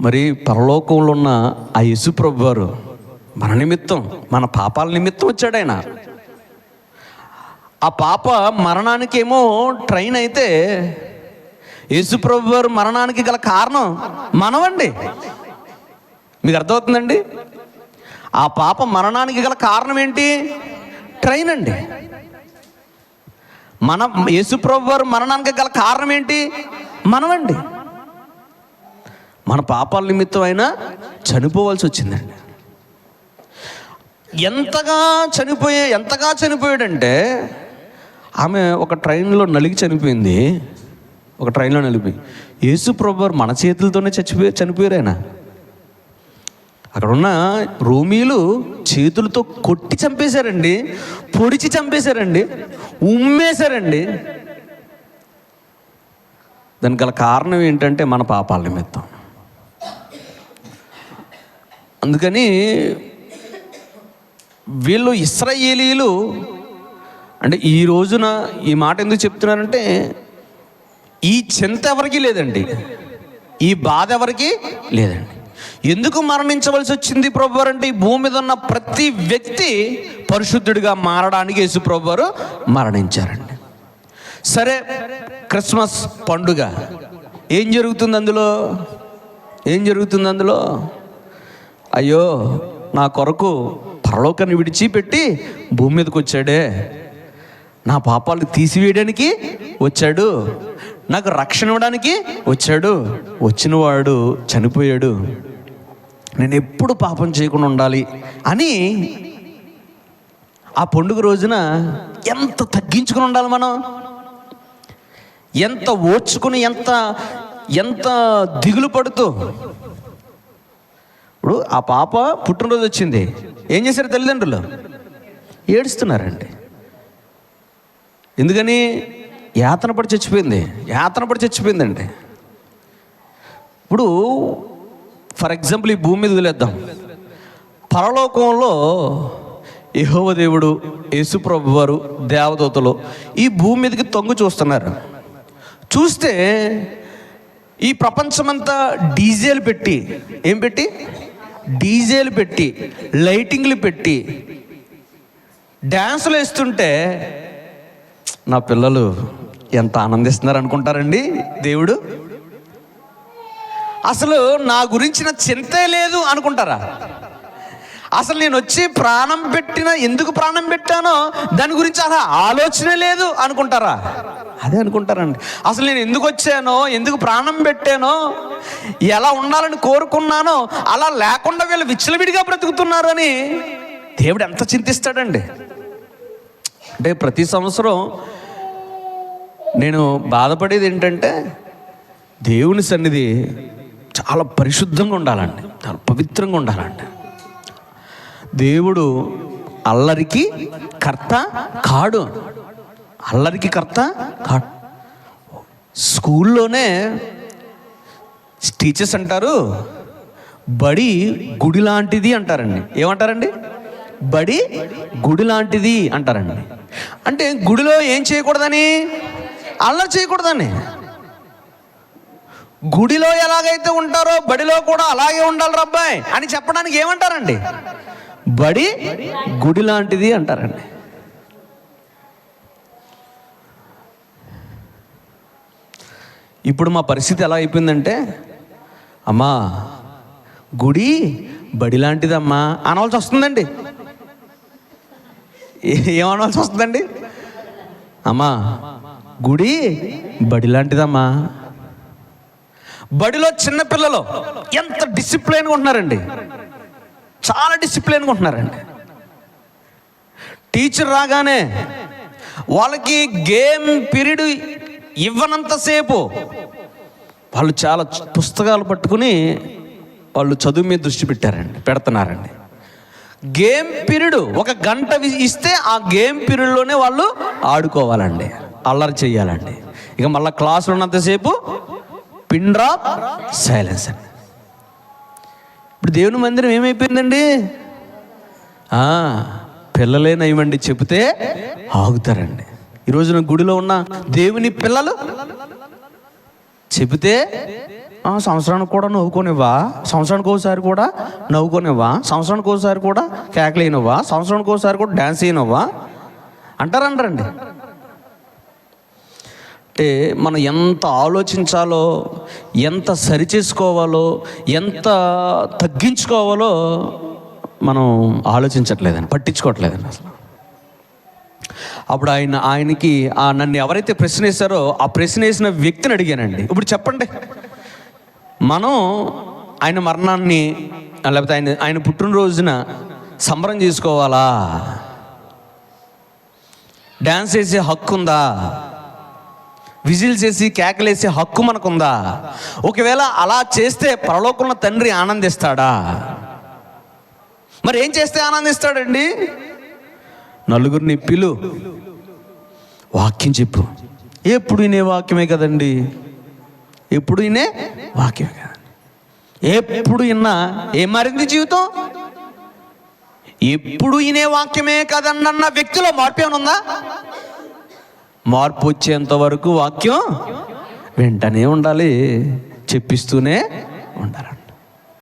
మరి పరలోకంలో ఉన్న ఆ యేసుప్రభు వారు మన నిమిత్తం మన పాపాల నిమిత్తం వచ్చాడు ఆయన. ఆ పాప మరణానికేమో ట్రైన్ అయితే యేసుప్రభు వారు మరణానికి గల కారణం మనమండి. మీకు అర్థమవుతుందండి? ఆ పాప మరణానికి గల కారణం ఏంటి? ట్రైన్ అండి. మన యేసుప్రభు వారు మరణానికి గల కారణం ఏంటి? మనమండి. మన పాపాల నిమిత్తం అయినా చనిపోవాల్సి వచ్చిందండి. ఎంతగా చనిపోయే ఎంతగా చనిపోయాడంటే ఆమె ఒక ట్రైన్లో నలిగి చనిపోయింది. ఒక ట్రైన్లో నలిపోయి యేసు ప్రభు మన చేతులతోనే చచ్చిపోయి చనిపోయారు ఆయన. అక్కడ ఉన్న రోమీలు చేతులతో కొట్టి చంపేశారండి పొడిచి చంపేశారండి ఉమ్మేశారండి. దానికి గల కారణం ఏంటంటే మన పాపాల నిమిత్తం. అందుకని వీళ్ళు ఇస్రాయేలీలు. అంటే ఈ రోజున ఈ మాట ఎందుకు చెప్తున్నారంటే ఈ చింత ఎవరికి లేదండి. ఈ బాధ ఎవరికి లేదండి. ఎందుకు మరణించవలసి వచ్చింది ప్రభువారు అంటే ఈ భూమి మీద ఉన్న ప్రతి వ్యక్తి పరిశుద్ధుడిగా మారడానికి యేసు ప్రభువారు మరణించారండి. సరే క్రిస్మస్ పండుగ. ఏం జరుగుతుంది అందులో? ఏం జరుగుతుంది అందులో? అయ్యో నా కొరకు పరలోకాన్ని విడిచిపెట్టి భూమి మీదకి వచ్చాడే. నా పాపాలు తీసివేయడానికి వచ్చాడు. నాకు రక్షణ ఇవ్వడానికి వచ్చాడు. వచ్చినవాడు చనిపోయాడు. నేను ఎప్పుడు పాపం చేయకుండా ఉండాలి అని ఆ పండుగ రోజున ఎంత తగ్గించుకుని ఉండాలి మనం? ఎంత ఓర్చుకుని ఎంత ఎంత దిగులు పడుతూ ఇప్పుడు ఆ పాప పుట్టినరోజు వచ్చింది. ఏం చేశారు తల్లిదండ్రులు? ఏడుస్తున్నారండి. ఎందుకని? యాతన పడి చచ్చిపోయింది. యాతన పడి చచ్చిపోయిందండి. ఇప్పుడు ఫర్ ఎగ్జాంపుల్ ఈ భూమి మీద వదిలేద్దాం. పరలోకంలో యహోవ దేవుడు యేసుప్రభు వారు దేవదూతలు ఈ భూమి మీదకి తొంగు చూస్తున్నారు. చూస్తే ఈ ప్రపంచమంతా డీజేలు పెట్టి ఏం పెట్టి? డీజేలు పెట్టి లైటింగ్లు పెట్టి డ్యాన్సులు వేస్తుంటే నా పిల్లలు ఎంత ఆనందిస్తున్నారు అనుకుంటారండి దేవుడు? అసలు నా గురించిన చింతే లేదు అనుకుంటారా? అసలు నేను వచ్చి ప్రాణం పెట్టిన ఎందుకు ప్రాణం పెట్టానో దాని గురించి అసలు ఆలోచనే లేదు అనుకుంటారా? అదే అనుకుంటారండి. అసలు నేను ఎందుకు వచ్చానో ఎందుకు ప్రాణం పెట్టానో ఎలా ఉండాలని కోరుకున్నానో అలా లేకుండా వీళ్ళు విచ్చలవిడిగా బ్రతుకుతున్నారు అని దేవుడు ఎంత చింతిస్తాడండి. అంటే ప్రతి సంవత్సరం నేను బాధపడేది ఏంటంటే దేవుని సన్నిధి చాలా పరిశుద్ధంగా ఉండాలండి. చాలా పవిత్రంగా ఉండాలండి. దేవుడు అల్లరికి కర్త కాడు. అల్లరికి కర్త కాడు. స్కూల్లోనే టీచర్స్ అంటారు బడి గుడి లాంటిది అంటారండి. ఏమంటారండి? బడి గుడి లాంటిది అంటారండి. అంటే గుడిలో ఏం చేయకూడదని? అల్లరి చేయకూడదని. గుడిలో ఎలాగైతే ఉంటారో బడిలో కూడా అలాగే ఉండాలి రబ్బాయ్ అని చెప్పడానికి ఏమంటారండి? బడి గుడి లాంటిది అంటారండి. ఇప్పుడు మా పరిస్థితి ఎలా అయిపోయిందంటే అమ్మా గుడి బడి లాంటిదమ్మా అనవలసి వస్తుందండి. ఏమనవలసి వస్తుందండి? అమ్మా గుడి బడి లాంటిదమ్మా. బడిలో చిన్న పిల్లలు ఎంత డిసిప్లైన్గా ఉంటున్నారండి. చాలా డిసిప్లిన్గా ఉంటున్నారండి. టీచర్ రాగానే వాళ్ళకి గేమ్ పీరియడ్ ఇవ్వనంతసేపు వాళ్ళు చాలా పుస్తకాలు పట్టుకుని వాళ్ళు చదువు మీద దృష్టి పెట్టారండి పెడుతున్నారండి. గేమ్ పీరియడ్ ఒక గంట ఇస్తే ఆ గేమ్ పీరియడ్లోనే వాళ్ళు ఆడుకోవాలండి అల్లరి చేయాలండి. ఇక మళ్ళీ క్లాసులు ఉన్నంతసేపు పిండ్రా సైలెన్స్ అండి. ఇప్పుడు దేవుని మందిరం ఏమైపోయిందండి? ఆ, పిల్లలే నయమండి చెబితే ఆగుతారండి. ఈ రోజున గుడిలో ఉన్న దేవుని పిల్లలు చెబితే సంవత్సరానికి కూడా నవ్వుకోనివ్వా? సంవత్సరానికి ఒకసారి కూడా నవ్వుకోనివ్వా? సంవత్సరానికి ఒకసారి కూడా కేకలేనివ్వా సంవత్సరానికి ఒకసారి కూడా డ్యాన్స్ చేయనివ్వా అంటారంటారండి. అంటే మనం ఎంత ఆలోచించాలో ఎంత సరిచేసుకోవాలో ఎంత తగ్గించుకోవాలో మనం ఆలోచించట్లేదండి పట్టించుకోవట్లేదండి అసలు. అప్పుడు ఆయన ఆయనకి ఆ నన్ను ఎవరైతే ప్రశ్న వేశారో ఆ ప్రశ్న వేసిన వ్యక్తిని అడిగానండి. ఇప్పుడు చెప్పండి. మనం ఆయన మరణాన్ని లేకపోతే ఆయన ఆయన పుట్టినరోజున సంబరం చేసుకోవాలా? డ్యాన్స్ వేసే హక్కు ఉందా విజిల్ చేసి కేకలేసే హక్కు మనకుందా? ఒకవేళ అలా చేస్తే పరలోకంలో తండ్రి ఆనందిస్తాడా? మరి ఏం చేస్తే ఆనందిస్తాడండి? నలుగురిని పిలు. వాక్యం చెప్పు. ఎప్పుడు వినే వాక్యమే కదండి? ఎప్పుడు వినే వాక్యమే కదండి? ఎప్పుడు విన్నా ఏం మారింది జీవితం? ఎప్పుడు వినే వాక్యమే కదన్న వ్యక్తిలో మార్పు ఏమైనా ఉందా? మార్పు వచ్చేంత వరకు వాక్యం వెంటనే ఉండాలి చెప్పిస్తూనే ఉండాలి.